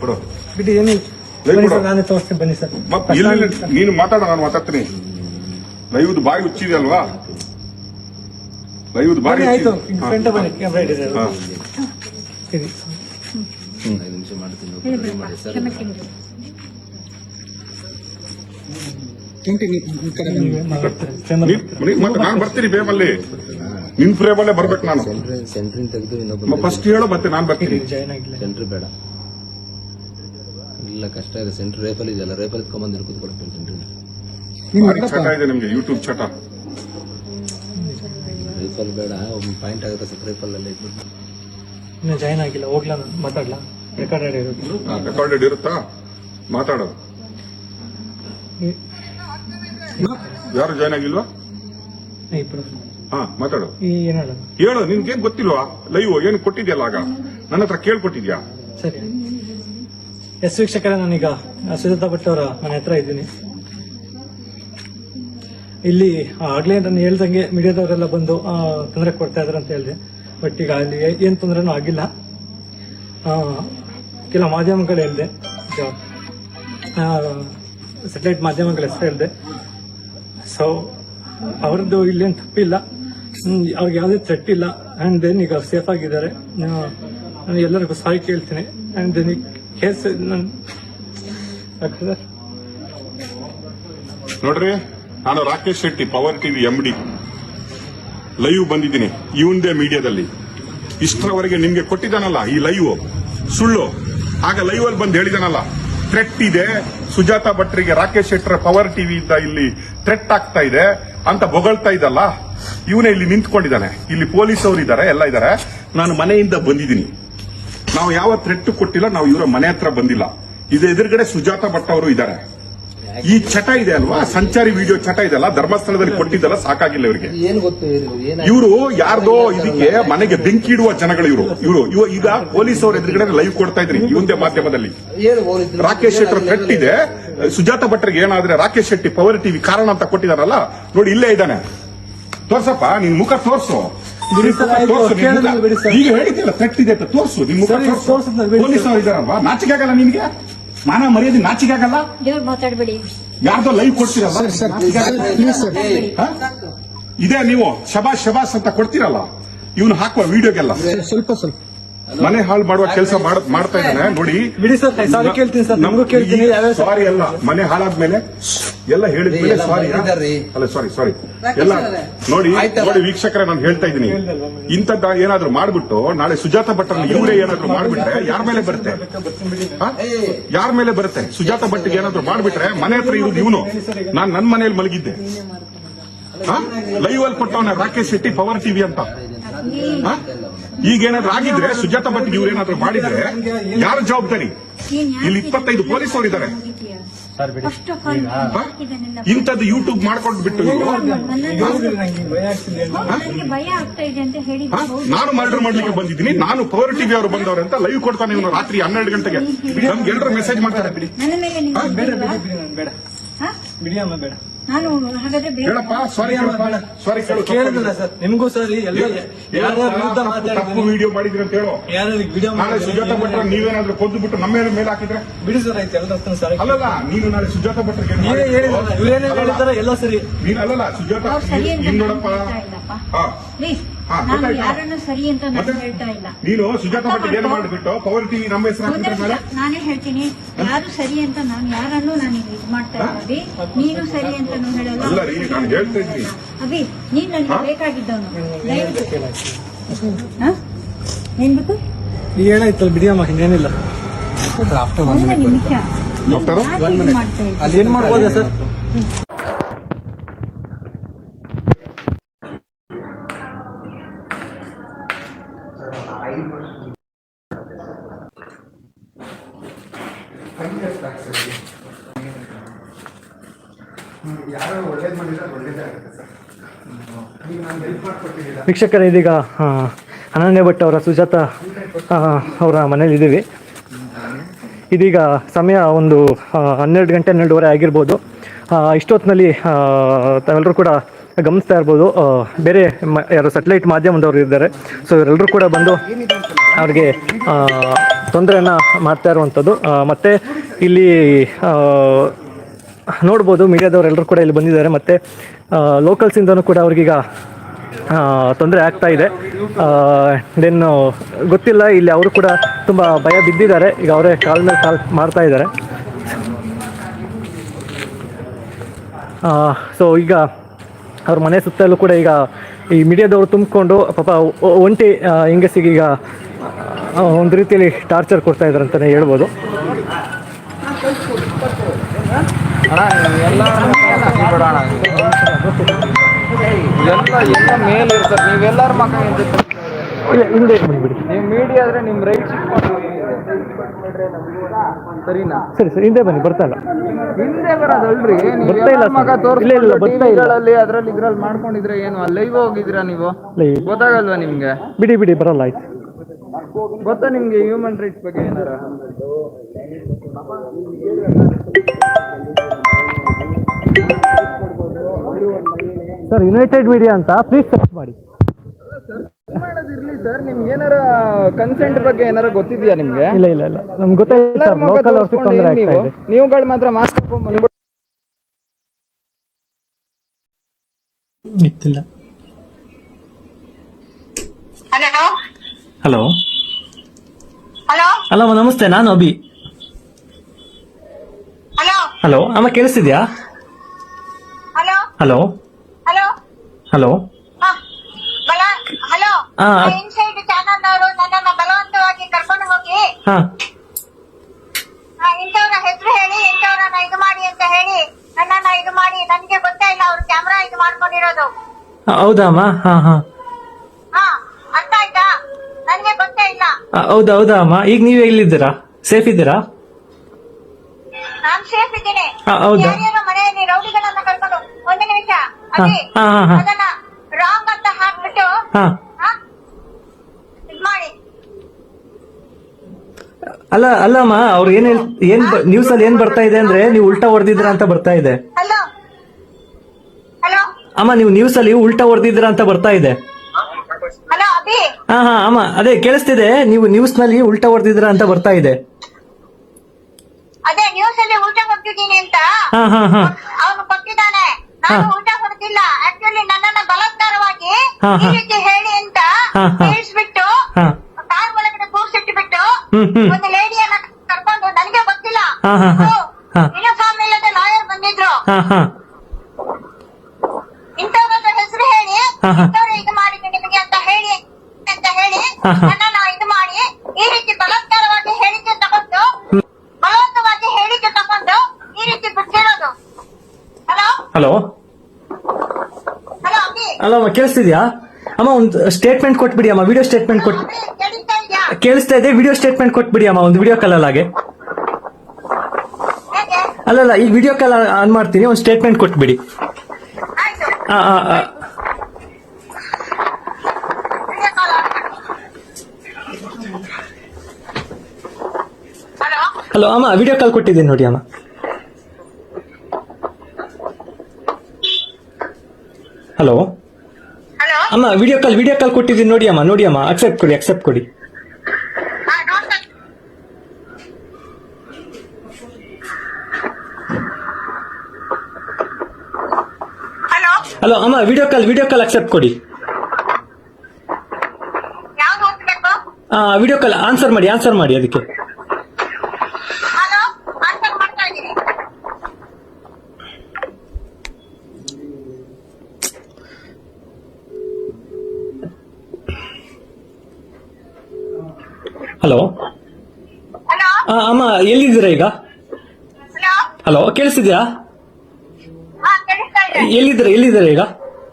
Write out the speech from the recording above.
ಕೊಡು. ಬಿಡಿ ಏನು ಬನ್ನಿ. ಸರ್ ನಾನೇ ತೋರಿಸ್ತೀನಿ ಬನ್ನಿ ಸರ್. ಇಲ್ಲಿ ನೀನು ಮಾತಾಡ ನಾನು ಮಾತಾಡ್ತೀನಿ. ಲೈವ್ದು ಬಾಯಿ ಉಚ್ಚಿದೆ ಅಲ್ವಾ? ಲೈವ್ದು ಬಾಯಿ ಬನ್ನಿ ಆಯ್ತು ಫ್ರಂಟ್ ಬನ್ನಿ ಕ್ಯಾಮ್ರಾ ಹಾ. ನೀವೇ. ಕ್ಯಾಮ್ರಾ ನೀನ್- ನೀನ್ ಮತ್ತೆ ನಾನು ಬರ್ತೀನಿ ಬೇಮಲ್ಲಿ ನಿನ್ ಫ್ರೇಮಲ್ಲೇ ಬರ್ಬೇಕು ನಾನು. ಸೆಂಟ್ರಿಂಗ್ ತೆಗೆದು ಇನ್ನೊಬ್ಬ ಫಸ್ಟ್ ಹೇಳು ಮತ್ತೆ ನಾನು ಬರ್ತೀನಿ. ಇರಿ, ಜಾಯ್ನ್ ಆಗಿಲ್ಲ. ಸೆಂಟ್ರ್ ಬೇಡ. ಇಲ್ಲ ಕಷ್ಟ ಇದೆ. ಸೆಂಟ್ರ್ ರೇಪಲ್ ಇದೆಯಲ್ಲ ರೇಪಲ್ ಎತ್ಕೊಂಬಂದಿರು ಕೂತ್ಕೊಳ್ತೀನಿ ಸೆಂಟ್ರಿನ ಭಾರಿ ಚಟ ಇದೆ ನಿಮ್ಗೆ ಯೂಟ್ಯೂಬ್ ಚಟ. ರೇಪಲ್ ಬೇಡ ಒಂದು ಪಾಯಿಂಟ್ ಆಗುತ್ತೆ ಸರ್ ರೇಪಲ್ ಅಲ್ಲಿ ಇಟ್ಬಿಟ್ಟು ಇನ್ನು ಜಾಯ್ನ್ ಆಗಿಲ್ಲ ಹೋಗ್ಲಾ ನಾನು ಮಾತಾಡ್ಲಾ? ರೆಕಾರ್ಡೆಡ್ ಇರುತ್ತೆ ರೆಕಾರ್ಡೆಡ್ ಇರುತ್ತಾ? ಮಾತಾಡೋದು. ಯಾರು ಜಾಯ್ನ್ ಆಗಿಲ್ವಾ? ಇಬ್ಬರು ಹಾ ಮಾತಾಡು. ಹೇಳು ನಿನ್ಗೇನ್ ಗೊತ್ತಿಲ್ವಾ? ಲೈವ್ ಏನು ಕೊಟ್ಟಿದ್ಯಲ್ಲ ಆಗ? ನನ್ನ ಹತ್ರ ಕೇಳ್ಕೊಟ್ಟಿದ್ಯಾ? ಸರಿ. ಎಸ್ ವೀಕ್ಷಕರೇ ನಾನೀಗ ಸುಜಾತ ಭಟ್ ಅವರ ಮನೆ ಹತ್ರ ಇದ್ದೀನಿ. ಇಲ್ಲಿ ಆಗ್ಲೇ ನಾನು ಹೇಳ್ದಂಗೆ ಮೀಡಿಯಾದವರೆಲ್ಲ ಬಂದು ತೊಂದರೆ ಕೊಡ್ತಾ ಇದಾರೆ ಅಂತ ಹೇಳಿದೆ. ಬಟ್ ಈಗ ಅಲ್ಲಿ ಏನ್ ತೊಂದರೆನೂ ಆಗಿಲ್ಲ. ಕೆಲ ಮಾಧ್ಯಮಗಳು ಹೇಳಿದೆ. ಸೆಟಲೈಟ್ ಮಾಧ್ಯಮಗಳ ಹೆಸರು ಹೇಳಿದೆ. ಸೊ ಅವ್ರದ್ದು ಇಲ್ಲೇನು ತಪ್ಪಿಲ್ಲ. ಅವ್ರಿಗೆ ಯಾವುದೇ ಥ್ರೆಟ್ ಇಲ್ಲ. ಅಂಡ್ ದೆನ್ ಈಗ ಸೇಫ್ ಆಗಿದ್ದಾರೆ. ನಾನು ಎಲ್ಲರಿಗೂ ಸಾರಿ ಕೇಳ್ತೀನಿ. ಆ್ಯಂಡ್ ದೆನ್ ಕೇಸ್ ನಾನು ನೋಡ್ರಿ, ನಾನು Rakesh Shetty power TV M D live ಬಂದಿದ್ದೀನಿ ಇವಂದೇ ಮೀಡಿಯಾದಲ್ಲಿ. ಇಷ್ಟರವರೆಗೆ ನಿಮ್ಗೆ ಕೊಟ್ಟಿದ್ದಾನಲ್ಲ, ಈ ಲೈವ್ ಸುಳ್ಳು. ಆಗ ಲೈವ್ ಅಲ್ಲಿ ಬಂದು ಹೇಳಿದಾನಲ್ಲ ಥ್ರೆಟ್ ಇದೆ. ಸುಜಾತಾ ಭಟ್ರಿಗೆ ರಾಕೇಶ್ ಶೆಟ್ಟರ ಪವರ್ ಟಿವಿ ಇಂದ ಇಲ್ಲಿ ಥ್ರೆಟ್ ಆಗ್ತಾ ಇದೆ ಅಂತ ಬೊಗಳ್ತಾ ಇದ್ದಲ್ಲ ಇವನೇ ಇಲ್ಲಿ ನಿಂತ್ಕೊಂಡಿದ್ದಾನೆ. ಇಲ್ಲಿ ಪೊಲೀಸ್ ಅವರು ಇದ್ದಾರೆ ಎಲ್ಲ ಇದ್ದಾರೆ. ನಾನು ಮನೆಯಿಂದ ಬಂದಿದ್ದೀನಿ. ನಾವು ಯಾವ ಥ್ರೆಟ್ ಕೊಟ್ಟಿಲ್ಲ ನಾವು ಇವರ ಮನೆ ಹತ್ರ ಬಂದಿಲ್ಲ. ಇದು ಎದುರುಗಡೆ ಸುಜಾತ ಭಟ್ ಅವರು ಇದ್ದಾರೆ. ಈ ಚಟ ಇದೆ ಅಲ್ವಾ? ಸಂಚಾರಿ ವಿಡಿಯೋ ಚಟ ಇದೆಲ್ಲ ಧರ್ಮಸ್ಥಳದಲ್ಲಿ ಕೊಟ್ಟಿದ್ದಲ್ಲ ಸಾಕಾಗಿಲ್ಲ ಇವರಿಗೆ. ಇವರು? ಯಾರ್ದೋ ಇದಕ್ಕೆ ಮನೆಗೆ ಬೆಂಕಿ ಇಡುವ ಜನಗಳು ಇವರು. ಇವರು ಈಗ ಪೊಲೀಸ್ ಅವ್ರ ಎದುರುಗಡೆ ಲೈವ್ ಕೊಡ್ತಾ ಇದ್ರಿ ಮುಂದೆ ಮಾಧ್ಯಮದಲ್ಲಿ. ರಾಕೇಶ್ ಶೆಟ್ಟರ್ ಥ್ರೆಟ್ ಇದೆ. ಸುಜಾತ ಭಟ್ರಿಗೆ ಏನಾದ್ರೆ ರಾಕೇಶ್ ಶೆಟ್ಟಿ ಪವರ್ ಟಿವಿ ಕಾರಣ ಅಂತ ಕೊಟ್ಟಿದಾರಲ್ಲ ನೋಡಿ ಇಲ್ಲೇ ಇದ್ದಾನೆ. ತೋರ್ಸಪ್ಪ ನಿನ್ ಮುಖ ತೋರ್ಸು. ಈಗ ಹೇಳಿದ್ದಿಲ್ಲ ತಟ್ಟಿದೆ ಇದೆ ಅಂತ ತೋರ್ಸು ನಿಮ್ಮ ಮುಖ ಸರಿ, ತೋರ್ಸು. ತೋರ್ಸಿದ್ಮೇಲೆ ಪೊಲೀಸ್ ಅವ್ರು ಇದಾರಲ್ವಾ ನಾಚಿಕೆ ಆಗಲ್ಲ ನಿನ್ಗೆ? ಮಾನ ಮರ್ಯಾದೆ ನಾಚಿಕೆ ಆಗಲ್ಲ ಮಾತಾಡಬೇಡಿ. ಮಾತಾಡ್ಬೇಡಿ ಯಾರ್ದೋ ಲೈವ್ ಕೊಡ್ತೀರಲ್ಲ? ಹಾ? ಇದೇ ನೀವು ಶಬಾಷ್ ಶಬಾಸ್ ಅಂತ ಕೊಡ್ತೀರಲ್ಲ? ಇವನು ಹಾಕುವ ವಿಡಿಯೋಗೆಲ್ಲ ಸ್ವಲ್ಪ ಸ್ವಲ್ಪ. ಮನೆ ಹಾಳು ಮಾಡುವ ಕೆಲಸ ಮಾಡ್ತಾ ಇದ್ದಾನೆ ನೋಡಿ. ಬಿಡಿ ಸರ್ ಸಾರಿ ಕೇಳ್ತೀನಿ ಸರ್ ನಮಗೂ ಕೇಳ್ತೀನಿ ಸಾರಿ? ಅಲ್ಲ ಮನೆ ಹಾಳಾದ್ಮೇಲೆ ಎಲ್ಲ ಹೇಳಿದ್ಮೇಲೆ ಸಾರಿ ಅಲ್ಲ ಸಾರಿ ಸಾರಿ ಎಲ್ಲ ನೋಡಿ ನೋಡಿ ವೀಕ್ಷಕರೇ ನಾನು ಹೇಳ್ತಾ ಇದ್ದೀನಿ. ಇಂಥದ್ದ ಏನಾದ್ರು ಮಾಡ್ಬಿಟ್ಟು ನಾಳೆ ಸುಜಾತ ಭಟ್ರನ್ನ ಇವರೇ ಏನಾದ್ರು ಮಾಡ್ಬಿಟ್ರೆ ಯಾರ ಮೇಲೆ ಬರುತ್ತೆ? ಯಾರ ಮೇಲೆ ಬರುತ್ತೆ? ಸುಜಾತ ಭಟ್ ಏನಾದ್ರು ಮಾಡ್ಬಿಟ್ರೆ ಮನೆ ಹತ್ರ ಇವ್ರು ಇವನು. ನಾನ್ ನನ್ ಮನೆಯಲ್ಲಿ ಮಲಗಿದ್ದೆ. ಲೈವ್ ಅಲ್ಲಿ ಕೊಟ್ಟವನ ರಾಕೇಶ್ ಶೆಟ್ಟಿ ಪವರ್ ಟಿವಿ ಅಂತ. ಹಾ? ಈಗ ಏನಾದ್ರೂ ಆಗಿದ್ರೆ ಸುಜಾತ ಭಟ್ ಇವ್ರು ಏನಾದ್ರೂ ಮಾಡಿದ್ರೆ ಯಾರ ಜವಾಬ್ದಾರಿ? ಇಲ್ಲಿ ಇಪ್ಪತ್ತೈದು ಪೊಲೀಸ್ ಹಾ? ಇಂಥದ್ದು ಯೂಟ್ಯೂಬ್ ಮಾಡ್ಕೊಂಡು ಬಿಟ್ಟು? ನಾನು ಮರ್ಡರ್ ಮಾಡ್ಲಿಕ್ಕೆ ಬಂದಿದ್ದೀನಿ. ನಾನು ಪವರ್ ಟಿವಿ ಅವರು ಬಂದವ್ರೆ ಅಂತ ಲೈವ್ ಕೊಡ್ತಾನೆ ಇವನು ರಾತ್ರಿ ಹನ್ನೆರಡು ಗಂಟೆಗೆ. ನಮ್ಗೆ ಎಲ್ಲರೂ ಮೆಸೇಜ್ ಮಾಡ್ತಾರೆ. ಬಿಡಿ. ನಾನು ಹಾಗಾದ್ರೆ ಬೇರೆ ಹೇಳಪ್ಪ ಸಾರಿ ಸಾರಿ ಸರ್ ನಿಮಗೂ ಸರ್ ಎಲ್ಲ ಯಾರ ವಿರುದ್ಧ ತಪ್ಪು ವಿಡಿಯೋ ಮಾಡಿದ್ರಿ ಅಂತ ಹೇಳೋ. ಯಾರು ವಿಡಿಯೋ ನಾಳೆ ಸುಜಾತ ಭಟ್ರ ನೀವೇನಾದ್ರೂ ಕೊದ್ದು ಬಿಟ್ಟು ನಮ್ಮ ಮೇಲೆ ಮೇಲೆ ಹಾಕಿದ್ರೆ? ಬಿಡಿ ಸರ್ ಆಯ್ತು ಎಲ್ಲ ಸರ್. ಅಲ್ಲಲ್ಲ ನೀನು ನಾಳೆ ಸುಜಾತ ಭಟ್ರಿಗೆ ನೀವೇ ಇವ್ರೇನೇ ಹೇಳಿದಾರೆ ಎಲ್ಲ ಸರಿ. ನೀನ್ ಅಲ್ಲಲ್ಲ ಸುಜಾತ ನೀನ್ ನೋಡಪ್ಪ. ಪ್ಲೀಸ್ ನಾನು? ಯಾರನ್ನು ಸರಿ ಅಂತ ನಾನು ಹೇಳ್ತಾ ಇಲ್ಲ. ನೀನು ಸುಜಾತ ಏನು ಮಾಡಿಬಿಟ್ಟು? ಪವರ್ ಟಿವಿ ನಮ್ಮ ಹೆಸರು ನಾನೇ ಹೇಳ್ತೀನಿ. ಯಾರು ಸರಿ ಅಂತ ನಾನು ಯಾರನ್ನು ನಾನು ಇದು ಮಾಡ್ತಾ ಇಲ್ಲ ನೀನು ಸರಿ ಅಂತ ನಾನು ಹೇಳಲ್ಲ. ಅಭಿ ನೀನ್ ನನಗೆ? ಬೇಕಾಗಿದ್ದವನು. ದಯವಿಟ್ಟು. ಅಲ್ಲಿ ಏನ್ ಈಗ ವೀಕ್ಷಕರೇ, ಇದೀಗ ಅನನ್ಯ ಭಟ್ ಅವರ ಸುಜಾತ ಅವರ ಮನೇಲಿ ಇದ್ದೀವಿ ಇದೀಗ ಸಮಯ ಒಂದು ಹನ್ನೆರಡು ಗಂಟೆ ಹನ್ನೆರಡುವರೆ ಆಗಿರ್ಬೋದು. ಇಷ್ಟೊತ್ತಿನಲ್ಲಿ ತಾವೆಲ್ಲರೂ ಕೂಡ ಗಮನಿಸ್ತಾ ಇರ್ಬೋದು. ಬೇರೆ ಯಾರು ಸೆಟಲೈಟ್ ಮಾಧ್ಯಮದವರು ಇದ್ದಾರೆ. ಸೊ ಇವರೆಲ್ಲರೂ ಕೂಡ ಬಂದು ಅವ್ರಿಗೆ ತೊಂದರೆಯನ್ನು ಮಾಡ್ತಾ ಇರುವಂಥದ್ದು. ಮತ್ತು ಇಲ್ಲಿ ನೋಡ್ಬೋದು ಮೀಡಿಯಾದವರೆಲ್ಲರೂ ಕೂಡ ಇಲ್ಲಿ ಬಂದಿದ್ದಾರೆ. ಮತ್ತು ಲೋಕಲ್ಸಿಂದನೂ ಕೂಡ ಅವ್ರಿಗೀಗ ತೊಂದರೆ ಆಗ್ತಾ ಇದೆ. ದೆನ್ ಗೊತ್ತಿಲ್ಲ, ಇಲ್ಲಿ ಅವರು ಕೂಡ ತುಂಬ ಭಯ ಬಿದ್ದಿದ್ದಾರೆ. ಈಗ ಅವರೇ ಕಾಲ್ ಮೇಲೆ ಕಾಲ್ ಮಾಡ್ತಾ ಇದ್ದಾರೆ. ಸೊ ಈಗ ಅವ್ರ ಮನೆ ಸುತ್ತಲೂ ಕೂಡ ಈಗ ಈ ಮೀಡಿಯಾದವರು ತುಂಬಿಕೊಂಡು ಪಾಪ ಒಂಟಿ ಹೆಂಗಸಿಗೆ ಈಗ ಒಂದು ರೀತಿಯಲ್ಲಿ ಟಾರ್ಚರ್ ಕೊಡ್ತಾ ಇದ್ದಾರೆ ಅಂತಲೇ ಹೇಳ್ಬೋದು. ನೀವೆಲ್ಲರ ಮಕ್ಕ ಇಲ್ಲ ಹಿಂದೆ ನೀವು ಮೀಡಿಯಾ ಆದರೆ ನಿಮ್ಮ ರೈಟ್ ಸರಿನಾ? ಸರಿ ಸರಿ ಹಿಂದೆ ಬನ್ನಿ ಬರ್ತಾ ಇಲ್ಲ. ಹಿಂದೆ ಬರೋದಲ್ರಿ ಬರ್ತಾ ಇಲ್ಲ ಮಗ. ಇಲ್ಲ, ಇಲ್ಲ, ಬರ್ತಾ ಇಲ್ಲ. ಅದ್ರಲ್ಲಿ ಇದ್ರಲ್ಲಿ ಮಾಡ್ಕೊಂಡಿದ್ರೆ ಏನು ಲೈವ್ ಹೋಗಿದ್ರಾ ನೀವು? ಗೊತ್ತಾಗಲ್ವಾ ನಿಮ್ಗೆ? ಬಿಡಿ ಬಿಡಿ ಬರಲ್ಲ ಆಯ್ತು. ಗೊತ್ತಾ ನಿಮ್ಗೆ ಹ್ಯೂಮನ್ ರೈಟ್ಸ್ ಬಗ್ಗೆ ಏನಾರ? ಸರ್ ಯುನೈಟೆಡ್ ಮೀಡಿಯಾ ಅಂತ ಪ್ಲೀಸ್ ಸರ್ಚ್ ಮಾಡಿ. ಮಾಡೋದಿರ್ಲಿ ಸರ್. ನಿಮ್ಗೆ ಏನಾರ ಕನ್ಸೆಂಟ್ ಬಗ್ಗೆ ಏನಾರ ಗೊತ್ತಿದ್ಯಾ ನಿಮ್ಗೆ? ಇಲ್ಲ ಇಲ್ಲ ಇಲ್ಲ. ನಮ್ಗೆ ಗೊತ್ತಾಯ್ತು ಸರ್. ಲೋಕಲ್ ಅವ್ರಿಗೆ ತೊಂದರೆ ಆಗ್ತಾ ನೀವು. ಇದೆ. ನೀವುಗಳು ಮಾತ್ರ ಮಾಸ್ಕ್ ಹಾಕೊಂಡ್ ಬಂದ್ಬಿಟ್ಟು ಇತ್ತಿಲ್ಲ ಹಲೋ ಹಲೋ ಹಲೋ ಹಲೋ ನಮಸ್ತೆ. ನಾನು ಅಭಿ. ಹಲೋ ಹಲೋ ಅಮ್ಮ ಕೇಳಿಸ್ತಿದ್ಯಾ? Hello hello hello hello hello ಆ. ಇನ್ಸೈಡ್ ಚಾನಲ್ ಅವರು ನನ್ನನ್ನ ಬಲವಂತವಾಗಿ ಕರ್ಕೊಂಡು ಹೋಗಿ ಹಾ. ಇಂಥವ್ರ ಹೆಸರು ಹೇಳಿ ಇಂಥವ್ರನ್ನ ಇದು ಮಾಡಿ ಅಂತ ಹೇಳಿ ನನ್ನನ್ನ ಇದು ಮಾಡಿ ನನ್ಗೆ ಗೊತ್ತೇ ಇಲ್ಲ ಅವ್ರು ಕ್ಯಾಮ್ರಾ ಇದು ಮಾಡ್ಕೊಂಡಿರೋದು. ಹೌದಮ್ಮ? ಹಾ ಹಾ. ಹಾ ಅರ್ಥ ಆಯ್ತಾ? ನನ್ಗೆ ಗೊತ್ತೇ ಇಲ್ಲ. ಆ, ಹೌದಾ ಹೌದಾ ಅಮ್ಮ ಈಗ ನೀವು ಎಲ್ಲಿದ್ದೀರಾ? ಸೇಫ್ ಇದ್ದೀರಾ? ನಾನ್ ಸೇಫ್ ಇದ್ದೀನಿ. ಆ, ಹೌದಾ? ಯಾರ್ಯಾರೋ ಮನೆಯಲ್ಲಿ ರೌಡಿಗಳನ್ನ ಕರ್ಕೊಂಡು ಒಂದು ನಿಮಿಷ ಅಭಿ ಹಾ, ಹಾ, ಹಾ. ಅದನ್ನ ರಾಂಗ್ ಅಂತ ಹಾಕ್ಬಿಟ್ಟು ಹಾ. ಅಲ್ಲ ಅಲ್ಲಮ್ಮ ಅವ್ರು ಏನ್ ಏನ್ ನ್ಯೂಸ್ ಅಲ್ಲಿ ಏನ್ ಬರ್ತಾ ಇದೆ ಅಂದ್ರೆ ನೀವು ಉಲ್ಟಾ ಹೊಡೆದಿದ್ರ ಅಂತ ಬರ್ತಾ ಇದೆ. ಅಮ್ಮ ನೀವು ನ್ಯೂಸ್ ಅಲ್ಲಿ ಉಲ್ಟಾ ಹೊಡೆದಿದ್ರ ಅಂತ ಬರ್ತಾ ಇದೆ. ಹಾ ಹಾ ಅಮ್ಮ ಅದೇ ಕೇಳಿಸ್ತಿದೆ ನೀವು ನ್ಯೂಸ್ನಲ್ಲಿ ಉಲ್ಟಾ ಹೊಡೆದಿದ್ರ ಅಂತ ಬರ್ತಾ ಇದೆ. ಅದೇ ನ್ಯೂಸ್ ಅಲ್ಲಿ ಊಟ ಕೊಟ್ಟಿದ್ದೀನಿ ಅಂತ. ಹಾ ಹಾ ಹಾ. ಅವನು ಕೊಟ್ಟಿದ್ದಾನೆ. ನಾನು ಹಾ. ಊಟ ಕೊಡ್ತಿಲ್ಲ ಆಕ್ಚುಲಿ ನನ್ನನ್ನ ಬಲಾತ್ಕಾರವಾಗಿ ಈ. ರೀತಿ ಹೇಳಿ ಅಂತ ಹಾ ಹಾ. ಇಂಥವ್ರ ಹೆಸರು ಹೇಳಿ. ಹಾ, ಹಾ. ಇಂಥವ್ರು ಇದು ಮಾಡಿದ್ದು ನಿಮಗೆ ಅಂತ ಹೇಳಿ ಅಂತ ಹೇಳಿ ಹಾ, ಹಾ. ನನ್ನನ್ನ ಇದು ಮಾಡಿ ಈ ರೀತಿ ಬಲಾತ್ಕಾರವಾಗಿ ಹೇಳಿಕೆ ತಗೊಂಡು ಬಲವಂತವಾಗಿ ಹೇಳಿಕೆ ತಗೊಂಡು ಈ ರೀತಿ ಬಿಟ್ಟಿರೋದು. ಹಲೋ? ಹಲೋ? ಹಲೋ ಅಭಿ ಅಲ್ಲ ಅಮ್ಮ ಕೇಳಿಸ್ತಿದ್ಯಾ? ಅಮ್ಮ ಒಂದು ಸ್ಟೇಟ್ಮೆಂಟ್ ಕೊಟ್ಬಿಡಿ ಅಮ್ಮ ವಿಡಿಯೋ ಸ್ಟೇಟ್ಮೆಂಟ್ ಕೊಟ್ ಅಭಿ, ಕೇಳಿಸ್ತಾ ಇದ್ಯಾ? ಕೇಳಿಸ್ತಾ ಇದೆ ವಿಡಿಯೋ ಸ್ಟೇಟ್ಮೆಂಟ್ ಕೊಟ್ಬಿಡಿ ಅಮ್ಮ ಒಂದು ವಿಡಿಯೋ ಕಾಲ್ ಹಾಗೆ ಹೇಗೆ ಅಲ್ಲಲ್ಲ ಈ ವಿಡಿಯೋ ಕಾಲ್ ಆನ್ ಮಾಡ್ತೀನಿ ಒಂದು ಸ್ಟೇಟ್ಮೆಂಟ್ ಕೊಟ್ಬಿಡಿ. ಹಲೋ? ಅಮ್ಮ ವಿಡಿಯೋ ಕಾಲ್ ಕೊಟ್ಟಿದ್ದೀನಿ ನೋಡಿ ಅಮ್ಮ. ಹಲೋ? ಹಲೋ? ಅಮ್ಮ ವಿಡಿಯೋ ಕಾಲ್ ವಿಡಿಯೋ ಕಾಲ್ ಕೊಟ್ಟಿದ್ದೀನಿ ನೋಡಿ ಅಮ್ಮ. ನೋಡಿ ಅಮ್ಮ ಅಕ್ಸೆಪ್ಟ್ ಕೊಡಿ ಅಕ್ಸೆಪ್ಟ್ ಕೊಡಿ ಹಾ ನೋಡ್ತಾ ಹಲೋ ಅಮ್ಮ video call video call accept ಕೊಡಿ. ಆ ವಿಡಿಯೋ ಕಾಲ್ ಆನ್ಸರ್ ಮಾಡಿ ಆನ್ಸರ್ ಮಾಡಿ ಅದಕ್ಕೆ. ಹಲೋ ಅಮ್ಮ ಎಲ್ಲಿದ್ದೀರಾ ಈಗ? ಹಲೋ ಹಲೋ ಕೇಳಿಸ್ತಿದ್ಯಾ ಹಾ ಕೇಳಿಸ್ತಾ ಇದೆ ಎಲ್ಲಿದ್ದೀರಾ ಎಲ್ಲಿದ್ದಾರೆ ಈಗ?